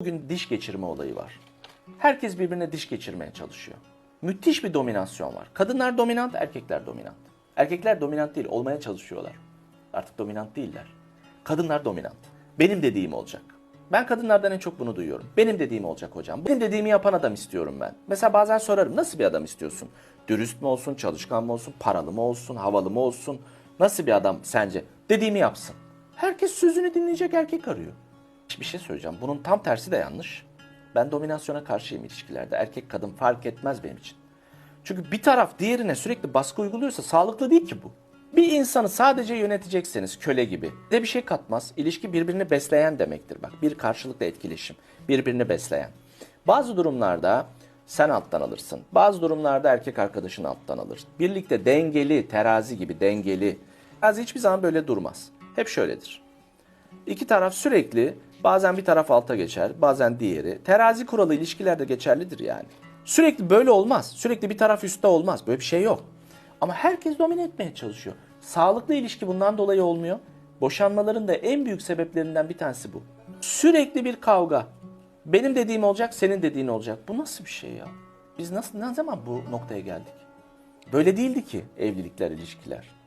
Bugün diş geçirme olayı var. Herkes birbirine diş geçirmeye çalışıyor. Müthiş bir dominasyon var. Kadınlar dominant, erkekler dominant. Erkekler dominant değil, olmaya çalışıyorlar. Artık dominant değiller. Kadınlar dominant. Benim dediğim olacak. Ben kadınlardan en çok bunu duyuyorum. Benim dediğim olacak hocam. Benim dediğimi yapan adam istiyorum ben. Mesela bazen sorarım nasıl bir adam istiyorsun? Dürüst mü olsun, çalışkan mı olsun, paralı mı olsun, havalı mı olsun? Nasıl bir adam sence? Dediğimi yapsın. Herkes sözünü dinleyecek erkek arıyor. Bir şey söyleyeceğim. Bunun tam tersi de yanlış. Ben dominasyona karşıyım ilişkilerde. Erkek kadın fark etmez benim için. Çünkü bir taraf diğerine sürekli baskı uyguluyorsa sağlıklı değil ki bu. Bir insanı sadece yönetecekseniz köle gibi de bir şey katmaz. İlişki birbirini besleyen demektir bak. Bir karşılıklı etkileşim. Birbirini besleyen. Bazı durumlarda sen alttan alırsın. Bazı durumlarda erkek arkadaşın alttan alır. Birlikte dengeli, terazi gibi dengeli. Terazi hiçbir zaman böyle durmaz. Hep şöyledir. İki taraf sürekli bazen bir taraf alta geçer, bazen diğeri. Terazi kuralı ilişkilerde geçerlidir yani. Sürekli böyle olmaz. Sürekli bir taraf üstte olmaz. Böyle bir şey yok. Ama herkes domine etmeye çalışıyor. Sağlıklı ilişki bundan dolayı olmuyor. Boşanmaların da en büyük sebeplerinden bir tanesi bu. Sürekli bir kavga. Benim dediğim olacak, senin dediğin olacak. Bu nasıl bir şey ya? Biz nasıl ne zaman bu noktaya geldik? Böyle değildi ki evlilikler, ilişkiler.